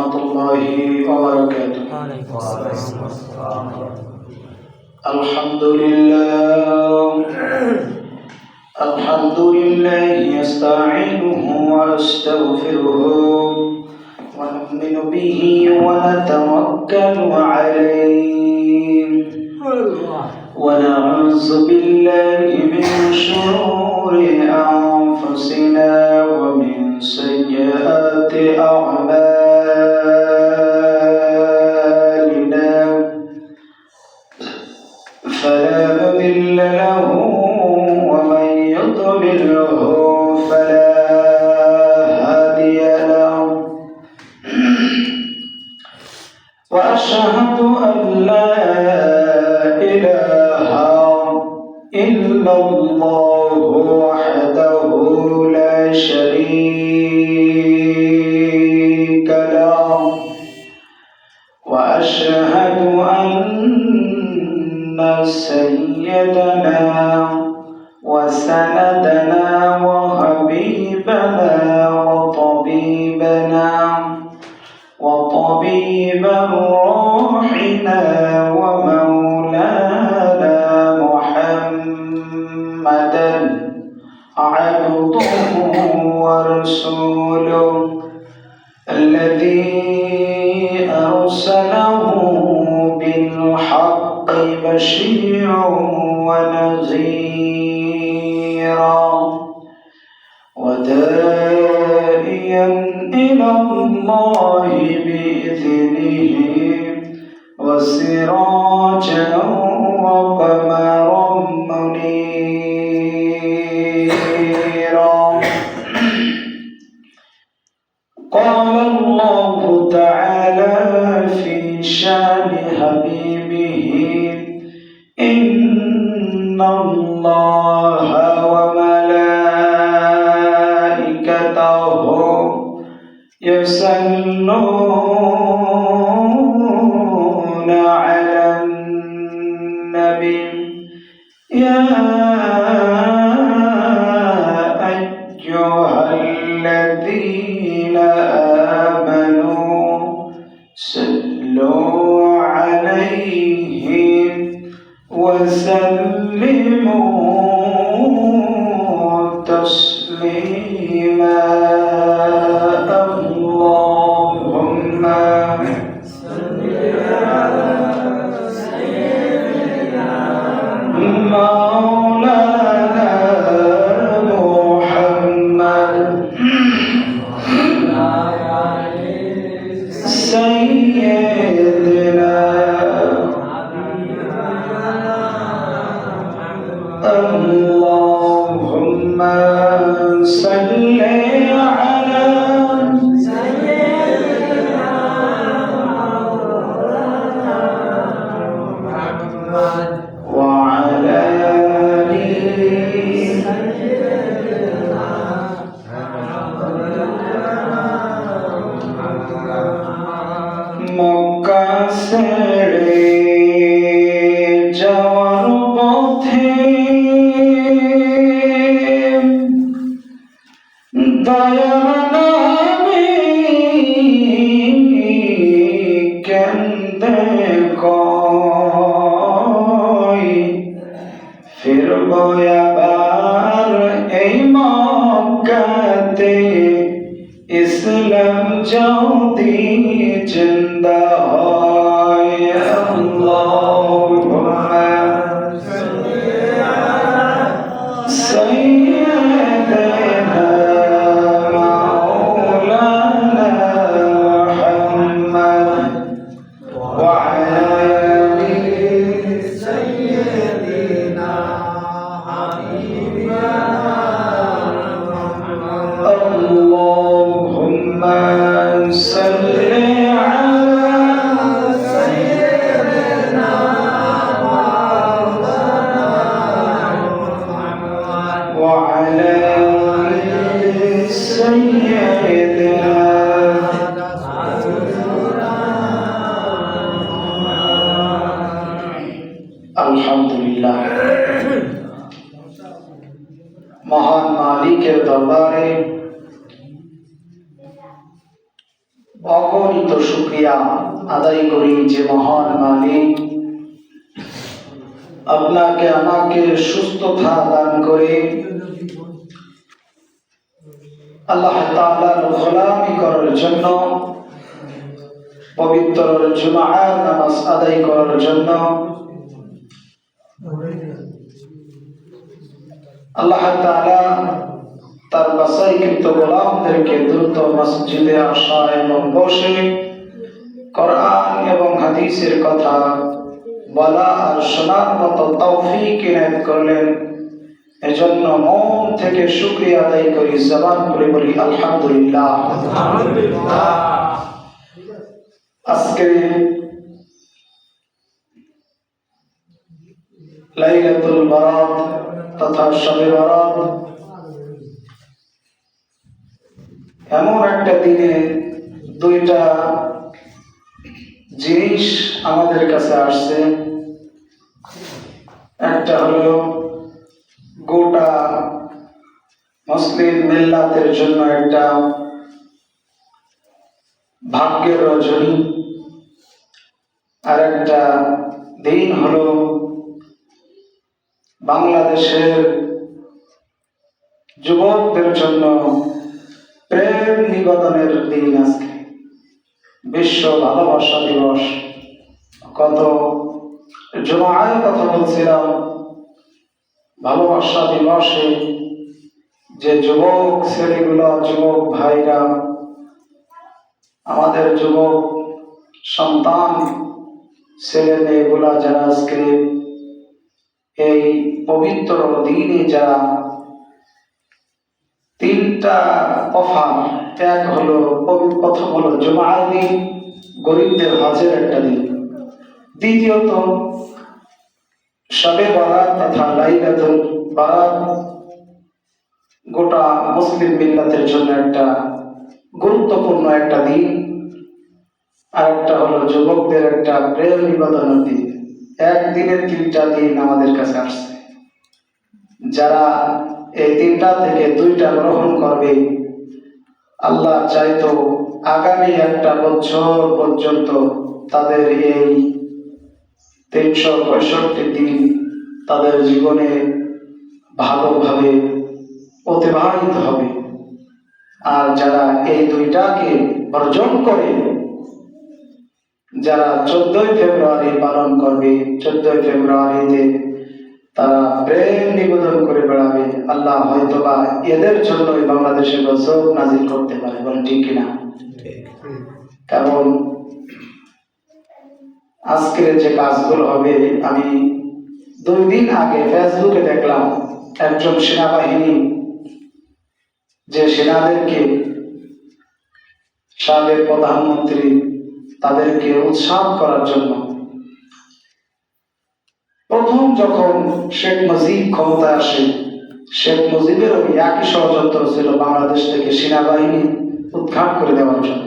ورحمة الله وبركاته. الحمد لله. الحمد لله يستعينه ونستغفره ونؤمن به ونتوكل عليه. ونعوذ بالله من شرور أنفسنا ومن سيئات أعمالنا. إلا الله وحده 고마워. الذين آمنوا মালিকের দরবারে অগণিত সুক্রিয়া আদায় করি যে মহান মালিক। আপনাকে আমাকে সুস্থতা দান করে আল্লাহ তাআলার গোলামী করার জন্য, পবিত্র জুমার নামাজ আদায় করার জন্য আল্লাহ তাআলা তার বাসাইকৃত গোলামদেরকে দ্রুত মসজিদে আসা এবং বসে কোরআন এবং হাদিসের কথা বলা আর শোনার মতো তৌফিক ইনায়ত করলেন। এজন্য মন থেকে শুকরিয়া আদায় করি, জবান করে বলি, আলহামদুলিল্লাহ। আজকে লাইলাতুল বারাত তথা শবে বারাত এমন একটা দিনে দুইটা জিনিস আমাদের কাছে আসছে। একটা হলো গোটা মুসলিম মিল্লাতের জন্য একটা ভাগ্যের রজনী। আর একটা দিন হলো বাংলাদেশের যুবকদের জন্য প্রেম নিবেদনের দিন আজকে। বিশ্ব ভালোবাসা দিবস। কত জমায়ের কথা বলছিলাম, ভালোবাসা দিবসে যে যুবক ছেলেগুলো যুবক ভাইরা, আমাদের যুবক সন্তান ছেলে মেয়েগুলা যারা আজকে এই পবিত্র দিনে যারা তিনটা অফার এক হলো প্রথম হলো জুমার দিন, গরিবদের হজের একটা দিন। দ্বিতীয়ত সবে বারাত তথা লাইলাতুল বারাত গোটা মুসলিম মিল্লাতের জন্য একটা গুরুত্বপূর্ণ একটা দিন। আর একটা হলো যুবকদের একটা প্রেম নিবেদনের দিন। একদিনের তিনটা দিন আমাদের কাছে আসছে। যারা এই তিনটা থেকে দুইটা গ্রহণ করবে। আল্লাহ চাইতো আগামী একটা বছর পর্যন্ত তাদের এই তিনশো পঁয়ষট্টি দিন তাদের জীবনে ভালোভাবে অতিবাহিত হবে। আর যারা এই দুইটাকে বর্জন করে, যারা চোদ্দই ফেব্রুয়ারি পালন করবে, চোদ্দই ফেব্রুয়ারিতে তারা প্রেম নিবেদন করে বেড়াবে। আল্লাহ হয়তো বা এদের জন্যই বাংলাদেশে গজব নাজিল করতে পারে বলেন ঠিক কিনা? কারণ আজকের যে কাজগুলো হবে আমি দুই দিন আগে ফেসবুকে দেখলাম একজন সেনাবাহিনী যে সেনাদেরকে সাবেক প্রধানমন্ত্রী তাদেরকে উৎসাহ করার জন্য প্রথম যখন শেখ মুজিব ক্ষমতা আসে, শেখ মুজিবের ওই একই ষড়যন্ত্র ছিল বাংলাদেশ থেকে সেনাবাহিনী উৎখাত করে দেওয়ার জন্য।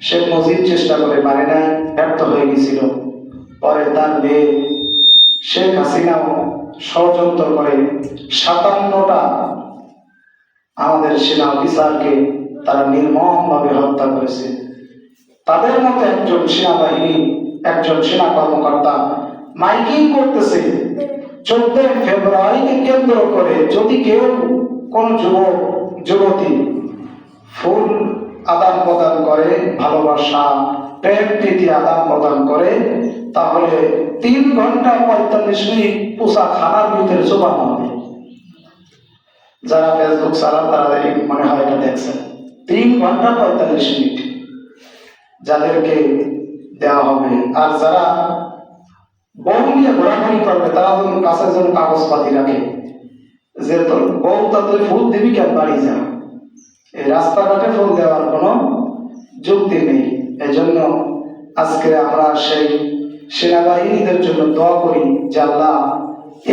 শেখ মুজিব চেষ্টা করে পারে নাই, ব্যর্থ হয়ে গেছিল। পরে তার মেয়ে শেখ হাসিনাও ষড়যন্ত্র করে সাতান্নটা আমাদের সেনা অফিসারকে তারা নির্মমভাবে হত্যা করেছে। তাদের মতো একজন সেনাবাহিনী, একজন সেনা কর্মকর্তা মাইকিং করতেছে। চোদ্দই ফেব্রুয়ারিকে কেন্দ্র করে যদি কেউ কোন যুবক, যুবতী ফুল আদান প্রদান করে, ভালোবাসা, প্রেম প্রীতি আদান প্রদান করে, তাহলে তিন ঘণ্টা পঁয়তাল্লিশ মিনিট পোষা খানার ভিতরে চোবানো হবে। যারা ফেসবুক চালান, তারা মনে হয় এটা দেখছেন। তিন ঘণ্টা পঁয়তাল্লিশ মিনিট যাদেরকে দেওয়া হবে। আর যারা বউ নিয়ে ঘোরাঘুরি করবে, তারা যেন কাছে যেন কাগজপাতি রাখে। যে তোর বউ তাদের ফুল দিবি কেন বাড়ি যা এই রাস্তাঘাটে ফুল দেওয়ার কোনো যুক্তি নেই। এজন্য আজকে আমরা সেই সেনাবাহিনীদের জন্য দোয়া করি যে আল্লাহ,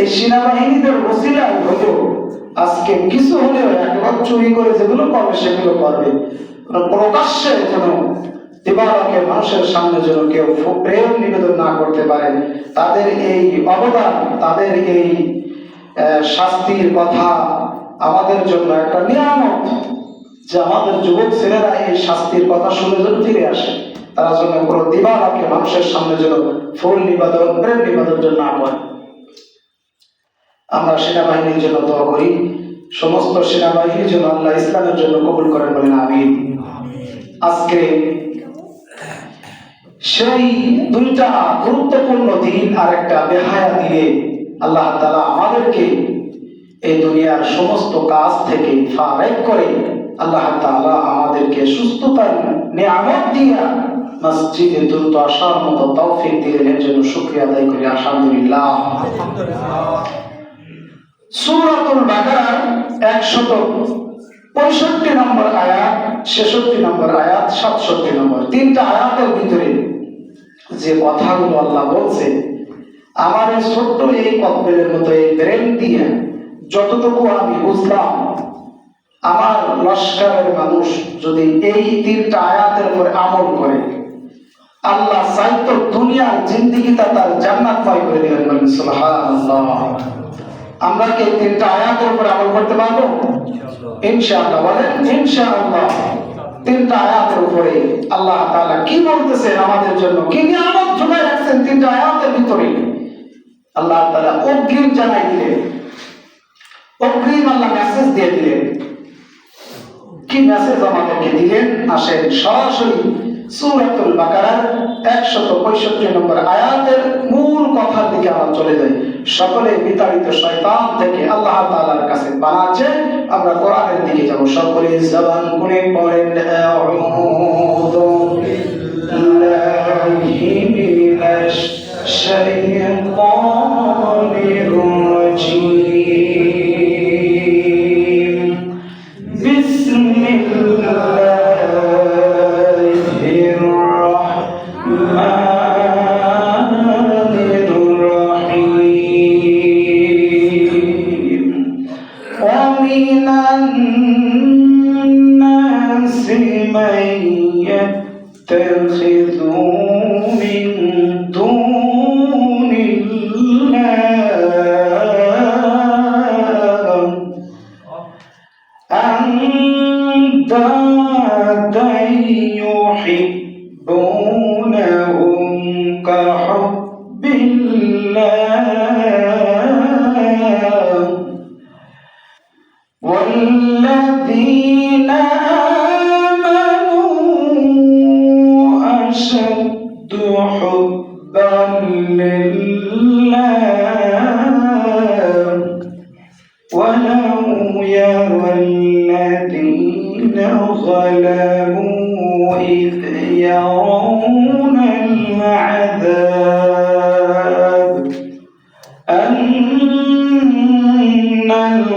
এই সেনাবাহিনীদের ওসিলায় হলেও আজকে কিছু হলেও একবার চুরি করে যেগুলো করবে, সেগুলো করবে। প্রকাশ্যে যেন দিবালকে মানুষের সামনে যেন কেউ প্রেম নিবেদন না করতে পারে তাদের এই অবদান তাদের এই শাস্তির কথা আমাদের জন্য একটা নিয়ামত যে আমাদের যুবক ছেলেরা এই শাস্তির কথা শুনে যদি ফিরে আসে। তারা যেন কোনো দিবারাকে মানুষের সামনে যেন ফুল নিবেদন প্রেম নিবেদন যেন না করে। আমরা সেনাবাহিনীর জন্য দোয়া করি। সমস্ত সেনাবাহিনীর জন্য আল্লাহ ইসলামের জন্য কবুল করেন বলেন আমি আজকে সেই দুইটা গুরুত্বপূর্ণ দিন আর একটা বেহায়া দিনে আল্লাহ তালা আমাদেরকে এই দুনিয়ার সমস্ত কাজ থেকে ফারেক করে আল্লাহ তালা আমাদেরকে সুস্থতার নিয়ামত দিয়া মসজিদে দ্রুত আসার মতো তৌফিক দিলেন, এর জন্য শুকরিয়া আদায় করি। আলহামদুলিল্লাহ। সূরাতুল বাকারার 165 নম্বর আয়াত 66 নম্বর আয়াত 67 নম্বর। তিনটা আয়াতের ভিতরে যে কথাগুলো আল্লাহ বলছে আমার এই ছোট্ট এই কপ্পেলের মতো এই ব্রেন দিয়ে যতটুকু আমি বুঝলাম, আমার লস্করের মানুষ যদি এই তিনটা আয়াতের উপরে আমল করে, আল্লাহ সাহিত্য দুনিয়ার জিন্দিগিটা তার জান্নাত পাই করে দিবেন বলেন, সুবহানাল্লাহ। আমরা কি এই তিনটা আয়াতের উপরে আমল করতে পারব? ইনশাআল্লাহ। বলেন, ইনশাআল্লাহ। তিনটা আয়াতের উপরে আল্লাহ তাআলা কি বলতেছেন আমাদের জন্য? কি নিয়ামত ঝুলাই রাখছেন তিনটা আয়াতের ভিতরে? আল্লাহ তাআলা অগ্রিম জানাই দিলেন। অগ্রিম আল্লাহ মেসেজ দিয়ে দিলেন। কি মেসেজ আমাদেরকে দিলেন? আসেন সরাসরি সূরাতুল বাকারার 165 নম্বর আয়াতের মূল কথার দিকে আমরা চলে যাই। সকলে বিতাড়িত শয়তান থেকে আল্লাহ তাআলার কাছে বানাচ্ছে। আমরা কোরআনের দিকে যাব। সকলে জবান করে পড়েন। আউযু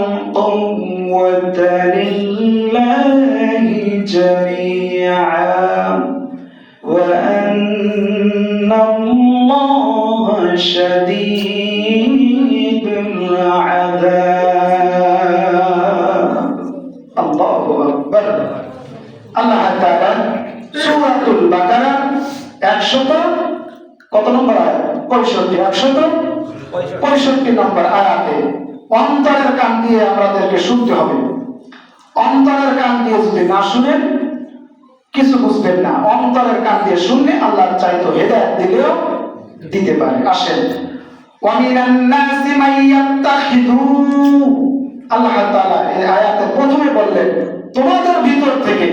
القوة لله جميعا وأن الله شديد العذاب الله أكبر আল্লাহ তাআলা সূরাতুল বাকারা 100 কত নম্বর আয়াত 65 100 65 নম্বর আয়াতে অন্তরের কান দিয়ে আমাদেরকে শুনতে হবে। অন্তরের কান দিয়ে যদি না শুনেন, কিছু বুঝবেন না। অন্তরের কান দিয়ে শুনলে আল্লাহর চাইতো হেদায়েত দিলেও দিতে পারে আসেন। আল্লাহ তাআলা এই আয়াতে প্রথমে বললেন, তোমাদের ভিতর থেকে,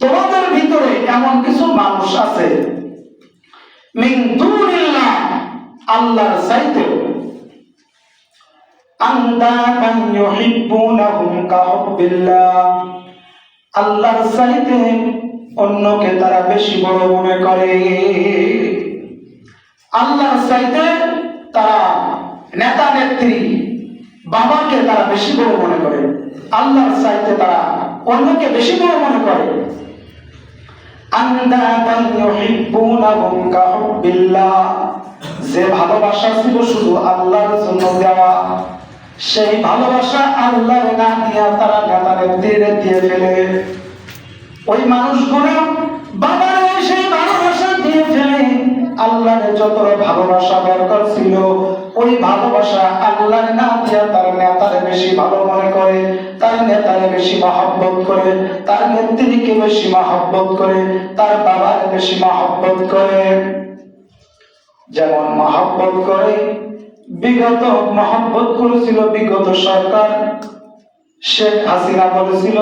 তোমাদের ভিতরে এমন কিছু মানুষ আছে। দুনিল্লাহ, আল্লাহর চাইতেও আন্দামান ইউহিব্বুনাহুম কাহুব্বিল্লাহ। আল্লাহর চাইতে অন্যকে তারা বেশি বড় মনে করে। আল্লাহর চাইতে তারা নেতা নেত্রী, বাবাকে তারা বেশি বড় মনে করে। আল্লাহর চাইতে তারা অন্যকে বেশি বড় মনে করে। যে ভালোবাসা ছিল শুধু আল্লাহর জন্য দেওয়া সেই ভালোবাসা আল্লাহর না দিয়া তারা নেতা নেত্রীরে দিয়ে ফেলে ওই মানুষগুলো বাবার সেই ভালোবাসা দিয়ে ফেলে। আল্লাহর যত ভালোবাসা দরকার ছিল, ওই ভালোবাসা আল্লাহর না দিয়া তার নেতারে বেশি ভালো মনে করে, তার নেতারে বেশি মহব্বত করে, তার নেত্রীকে বেশি মহব্বত করে, তার বাবার বেশি মহব্বত করে। যেমন মহব্বত করে বিগত মহব্বত করেছিল, বিগত সরকার, শেখ হাসিনা বলেছিল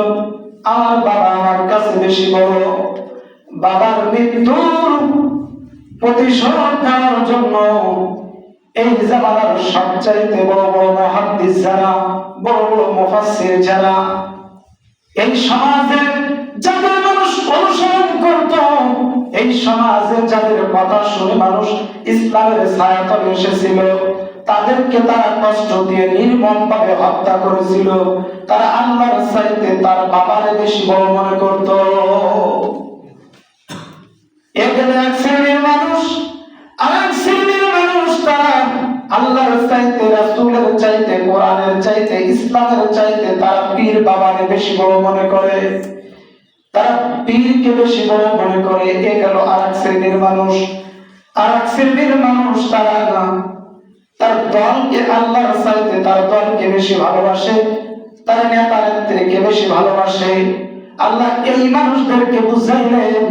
আমার বাবা আমার কাছে বেশি বড়। বাবার মৃত্যুর প্রতিশোধ নেওয়ার জন্য এই জামানার সবচাইতে বড় বড় মহাদ্দিস যারা, বড় বড় মুফাসসির যারা, এই সমাজে যাদের মানুষ অনুসরণ করত, এই সমাজে যাদের কথা শুনে মানুষ ইসলামের ছায়াতলে এসেছিল তাদেরকে তারা কষ্ট দিয়ে নির্মম ভাবে হত্যা করেছিল। তারা আল্লাহর চাইতে তার বাবারে বেশি বড় মনে করত। এখানে এক শ্রেণির মানুষ শ্রেণির মানুষ তারা আল্লাহর চাইতে চাইতে, কোরআনের চাইতে, ইসলামের চাইতে তারা পীর বাবাকে বেশি বড় মনে করে। তারা পীরকে বেশি বড় মনে করে। এ গেল শ্রেণির মানুষ। আর এক শ্রেণির মানুষ তারা তার দলকে আল্লাহর চাইতে তার দলকে বেশি ভালোবাসে, তার নেতা নেত্রীকে বেশি ভালোবাসে। আল্লাহ এই মানুষদেরকে বুঝাইলেন,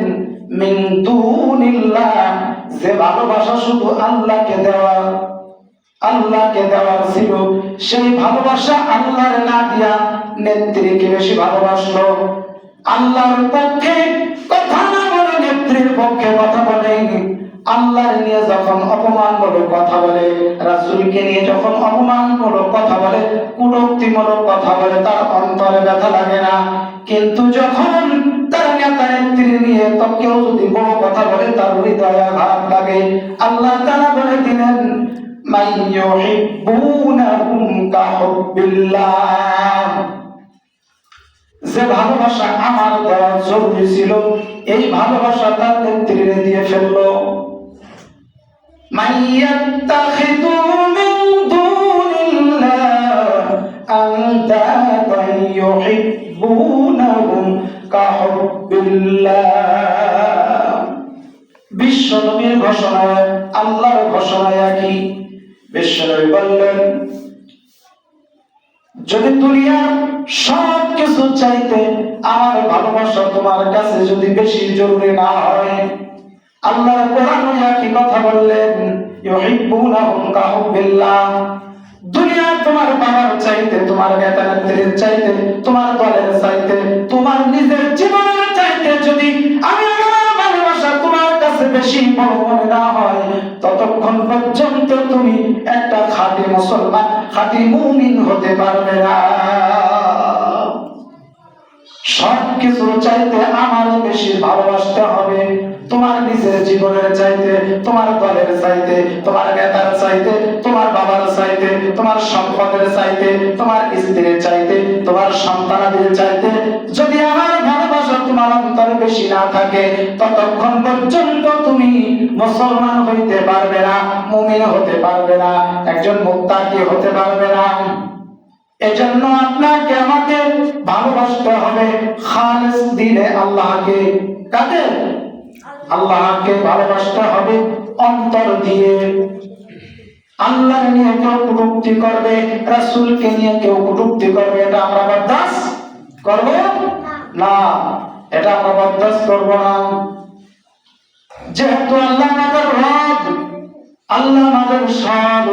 মিন দুনিল্লাহ, যে ভালোবাসা শুধু আল্লাহকে দেওয়া, আল্লাহকে দেওয়ার ছিল, সেই ভালোবাসা আল্লাহর না দিয়া নেত্রীকে বেশি ভালোবাসলো। আল্লাহর পক্ষে নেত্রীর পক্ষে কথা বলে। আল্লাহর নিয়ে যখন অপমানমূলক কথা বলে, রাসূলকে নিয়ে যখন অপমানমূলক কথা বলে কটূক্তিমূলক কথা বলে, তার অন্তরে ব্যথা লাগে না। কিন্তু যখন তার নেতা নেত্রী নিয়ে তো কেউ যদি বড় কথা বলে, তার হৃদয়ে আঘাত লাগে। আল্লাহ তারা বলে দিলেন ইউহিব্বুনাহুম কাহুব্বিল্লাহ যে ভালোবাসা আমার দেওয়া জরুরি ছিল, এই ভালোবাসা তার নেত্রীরে দিয়ে ফেলল। বিশ্বনবীর ঘোষণায়, আল্লাহর ঘোষণায় একই। বিশ্বনবী বললেন যদি দুনিয়ার সব কিছু চাইতে আমার ভালোবাসা তোমার কাছে যদি বেশি জরুরি না হয় আল্লাহ কোরআন কি কথা বললেন? ইউহিব্বুনাহুম কাহুব্বিল্লাহ। দুনিয়া তোমার বাবার চাইতে, তোমার চাইতে, তোমার দলের চাইতে, তোমার নিজের জীবনের চাইতে যদি আমি বেশি বড় মনে না হয়। ততক্ষণ পর্যন্ত তুমি একটা খাঁটি মুসলমান, খাঁটি মুমিন হতে পারবে না। সব চাইতে আমার বেশি ভালোবাসতে হবে। তোমার নিজের জীবনের চাইতে, তোমার দলের চাইতে, তোমার নেতার চাইতে, তোমার বাবার চাইতে, তোমার সম্পদের চাইতে, তোমার স্ত্রীর চাইতে, তোমার সন্তানাদের চাইতে অন্তরে বেশি না থাকে, ততক্ষণ পর্যন্ত তুমি মুসলমান হইতে পারবে না, মুমিন হতে পারবে না, একজন মুক্তাকি হতে পারবে না? এজন্য আপনাকে আমাকে ভালোবাসতে হবে, খালেস দিলে আল্লাহকে। কাকে? আল্লাহকে ভালোবাসতে হবে, অন্তর দিয়ে। আল্লাহ নিয়ে কেউ কটুক্তি করবে, রাসূলকে নিয়ে কেউ কটুক্তি করবে, এটা আমরা বরদাস্ত করব? না। এটা আমরা বরদাস্ত না। যেহেতু আল্লাহ আমাদের রব, আল্লাহ আমাদের সব,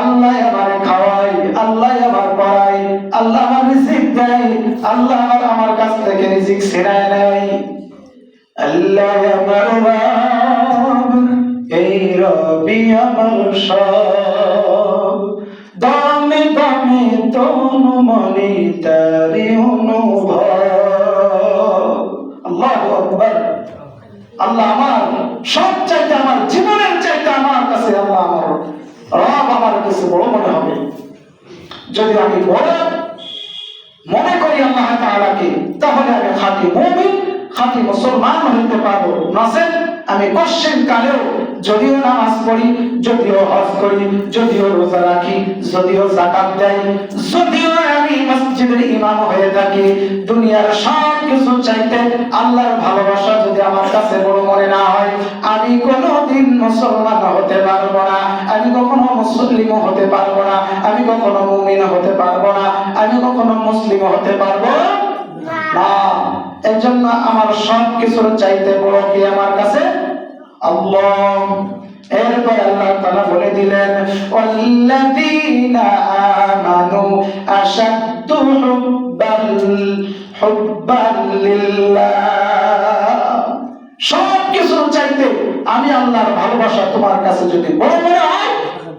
আল্লাহ আমার খাওয়াই আল্লাহ আমার পড়াই আল্লাহ আমার রিজিক দেয়, আল্লাহ আমার আমার কাছ থেকে রিজিক নেয়। আল্লাহ আমার রব, এই রবি আমার সব। দামে দামে তনু মনে তারি অনুভব। আকবার আল্লাহ আমার সব চাইতে আমার, জীবনের চাইতে আমার কাছে আল্লাহ আমার রব আমার কাছে বড় মনে হবে। যদি আমি বড় মনে করি আল্লাহ তাআলাকে, তাহলে আমি খাঁটি মুমিন, খাঁটি মুসলমান হইতে পারব। নসেন আমি কোশ্চেন কালেও যদিও নামাজ পড়ি যদিও হজ করি যদিও রোজা রাখি যদিও জাকাত দেই যদিও আমি মসজিদের ইমাম হয়ে থাকি দুনিয়ার সব কিছু চাইতে আল্লাহর ভালোবাসা যদি আমার কাছে বড় মনে না হয় আমি কোনোদিন মুসলমান হতে পারব না আমি কখনো মুসলিম হতে পারব না আমি কখনো মুমিন হতে পারব না আমি কখনো মুসলিম হতে পারব না। এর জন্য আমার সব কিছুর চাইতে বড় কি আমার কাছে? আল্লাহ। এরপর আল্লাহ তাআলা বলে দিলেন, ওয়াল্লাযীনা আমানু আশাদ্দু হুব্বাল হুব্বান লিল্লাহ। সব কিছুর চাইতে আমি আল্লাহর ভালোবাসা তোমার কাছে যদি বড় মনে হয়,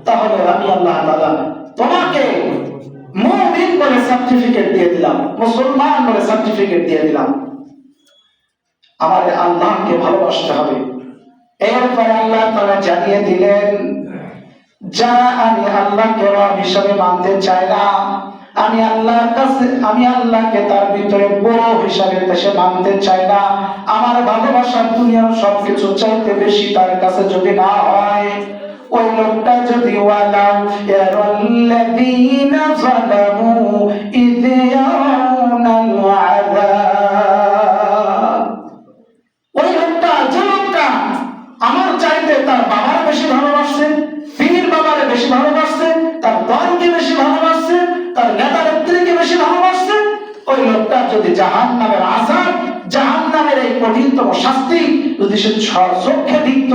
তাহলে আমি আল্লাহ তাআলা তোমাকে মুমিন বলে সার্টিফিকেট দিয়ে দিলাম, মুসলমান বলে সার্টিফিকেট দিয়ে দিলাম। আমার আল্লাহকে ভালোবাসতে হবে। এরপরে আল্লাহ তারা জানিয়ে দিলেন, যা আমি আল্লাহকে রব হিসাবে মানতে চাই না, আমি আল্লাহর কাছে, আমি আল্লাহকে তার ভিতরে বড় হিসাবে দেশে মানতে চাই না। আমার ভালোবাসা দুনিয়ার সবকিছু চাইতে বেশি তার কাছে যদি না হয় আযাব আমার চাইতে তার বাবার বেশি ভালোবাসছে, পীর বাবারে বেশি ভালোবাসছে, তার দলকে বেশি ভালোবাসছে, তার নেতা নেত্রীকে বেশি ভালোবাসছে, ওই লোকটা যদি জাহান নামের আজাব জাহান নামের এই কঠিনতম শাস্তি যদি সে চোখে দিত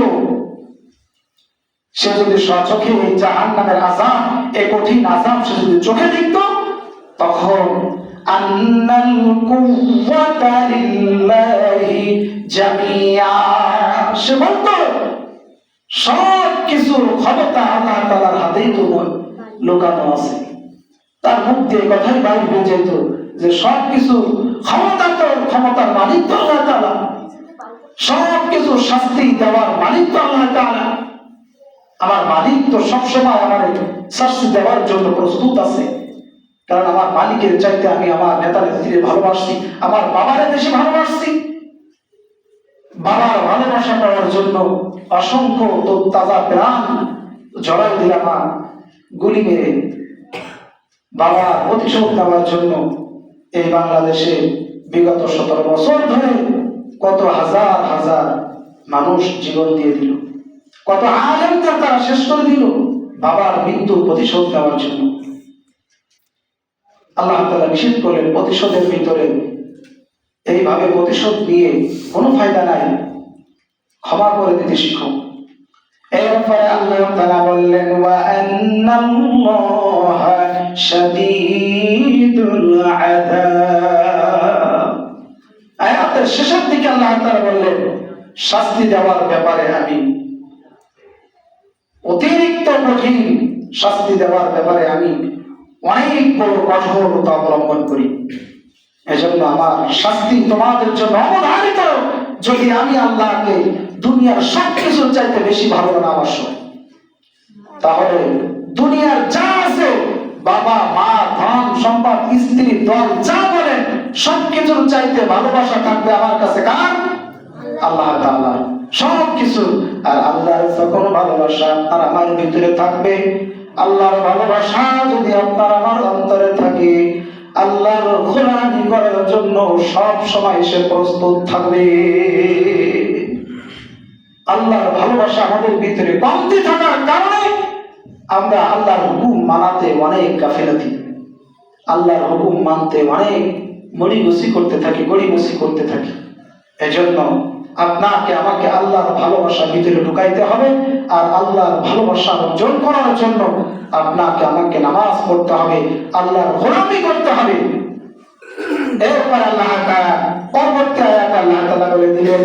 সে যদি স্বচোখে এই জাহান নামের আজাম এ কঠিন আজাব সে যদি চোখে দেখত, তখন আন্নাল কুওয়াতা লিল্লাহি জামিয়া। সে বলতো সব কিছুর ক্ষমতা আল্লাহ তাআলার হাতেই তো লুকানো আছে। তার মুখ দিয়ে কথাই বাইর হয়ে যেত যে সব কিছু ক্ষমতা তো, ক্ষমতার মালিক তো আল্লাহ তাআলা। সব কিছু শাস্তি দেওয়ার মালিক তো আল্লাহ তাআলা। আমার মালিক তো সবসময় আমার শাস্তি দেওয়ার জন্য প্রস্তুত আছে। কারণ আমার মালিকের চাইতে আমি আমার নেতা নেত্রীর ভালোবাসছি, আমার বাবার বেশি ভালোবাসছি। বাবার ভালোবাসা পাওয়ার জন্য অসংখ্য তো তাজা প্রাণ জড়াই দিলাম গুলি মেরে। বাবার প্রতিশোধ নেওয়ার জন্য এই বাংলাদেশে বিগত সতেরো বছর ধরে কত হাজার হাজার মানুষ জীবন দিয়ে দিল। কত আলেমকে তারা শেষ করে দিল, বাবার মৃত্যুর প্রতিশোধ নেওয়ার জন্য। আল্লাহ তালা নিষেধ করলেন, প্রতিশোধের ভিতরে এইভাবে প্রতিশোধ নিয়ে কোনো ফায়দা নাই। ক্ষমা করে দিতে শিখো। এরপরে আল্লাহ তাআলা বললেন আয়াতের শেষের দিকে আল্লাহ তাআলা বললেন, শাস্তি দেওয়ার ব্যাপারে আমি অতিরিক্ত কঠিন শাস্তি দেওয়ার ব্যাপারে আমি অনেক বড় কঠোরতা অবলম্বন করি। এজন্য আমার শাস্তি তোমাদের জন্য অবধারিত। যদি আমি আল্লাহকে দুনিয়ার সব কিছুর চাইতে বেশি ভালো না বাসো, তাহলে দুনিয়ার যা আছে, বাবা, মা, ধন, সম্পদ, স্ত্রী, দল, যা বলেন সব কিছুর চাইতে ভালোবাসা থাকবে আমার কাছে কার? আল্লাহ তাআলা। সব কিছু আর আল্লাহর যখন ভালোবাসা আর আমার ভিতরে থাকবে। আল্লাহর ভালোবাসা যদি আপনার আমার অন্তরে থাকে, আল্লাহর গোলামি করার জন্য সব সময় সে প্রস্তুত থাকবে। আল্লাহর ভালোবাসা আমাদের ভিতরে কমতি থাকার কারণে আমরা আল্লাহর হুকুম মানাতে অনেক গাফিলাতি। আল্লাহর হুকুম মানতে অনেক মরিগুসি করতে থাকি, গড়িমসি করতে থাকি। এজন্য আপনাকে, আমাকে আল্লাহর ভালোবাসার ভিতরে ঢুকাইতে হবে আর আল্লাহর ভালোবাসা অর্জন করার জন্য আপনাকে, আমাকে নামাজ পড়তে হবে, আল্লাহর গোলামি করতে হবে। এরপর আল্লাহ পরবর্তী আল্লাহ দিলেন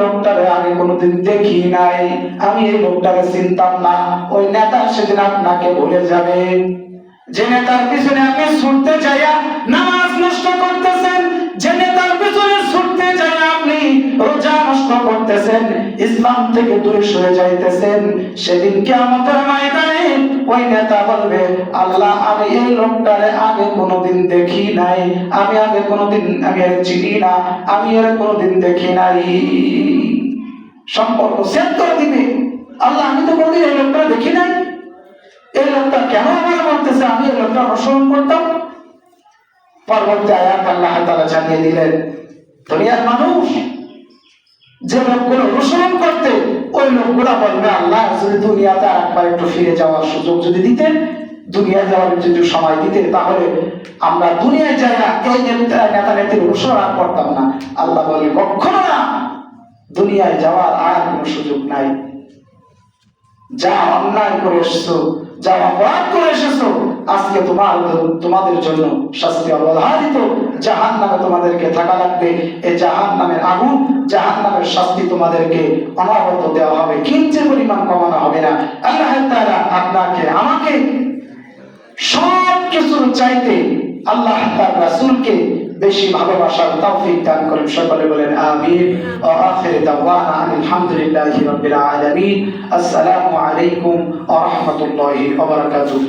লোকটারে আমি কোনোদিন দেখি নাই। আমি এই লোকটাকে চিনতাম না। ওই নেতা সেদিন আপনাকে ভুলে যাবে। যে নেতার পিছনে আপনি ছুটতে যাইয়া নামাজ নষ্ট করতেছেন, যে রোজা নষ্ট করতেছেন, ইসলাম থেকে দূরে সরে যাইতেছেন, সেদিন কিয়ামতের ময়দানে ওই নেতা বলবে, আল্লাহ, আমি এই লোকটারে আগে কোনোদিন দেখি নাই, আমি আগে কোনোদিন, আমি এর চিনি না, আমি এর কোনোদিন দেখি নাই। সম্পর্ক সেট করে দিবে। আল্লাহ, আমি তো কোনোদিন এই লোকটা দেখি নাই। এই লোকটা কেন আমার বলতেছে আমি এই লোকটা অনুসরণ করতাম। পরবর্তী আয়াত আল্লাহ তাআলা জানিয়ে দিলেন, দুনিয়ার মানুষ যে লোকগুলো অনুসরণ করতে, ওই লোকগুলো বলবে, আল্লাহ, যদি দুনিয়াতে আর একবার একটু ফিরে যাওয়ার সুযোগ যদি দিতেন দুনিয়ায় যাওয়ার যদি সময় দিতে তাহলে আমরা দুনিয়ায় যাই না এই নেতা নেত্রীর অনুসরণ করতাম না। আল্লাহ বলে কখনো না। দুনিয়ায় যাওয়ার আর কোনো সুযোগ নাই। যা অন্যায় করে এসেছ যা অপরাধ করে এসেছ, আজকে তোমার তোমাদের জন্য শাস্তি অবধারিত। জাহান নামে তোমাদেরকে থাকা লাগবে। এ জাহান নামের আগুন জাহান নামের শাস্তি তোমাদেরকে অনাহত দেওয়া হবে। কিঞ্চে পরিমাণ কমানো হবে না। আল্লাহ তাআলা আপনাকে, আমাকে সব কিছুর চাইতে আল্লাহ তার রাসূলকে বেশি ভালোবাসার তৌফিক দান করেন সকলে বলেন আমিন। ও আখির দাওয়ানা আলহামদুলিল্লাহি রাব্বিল আলামিন। আসসালামু আলাইকুম ওয়া রাহমাতুল্লাহি ওয়া বারাকাতুহু।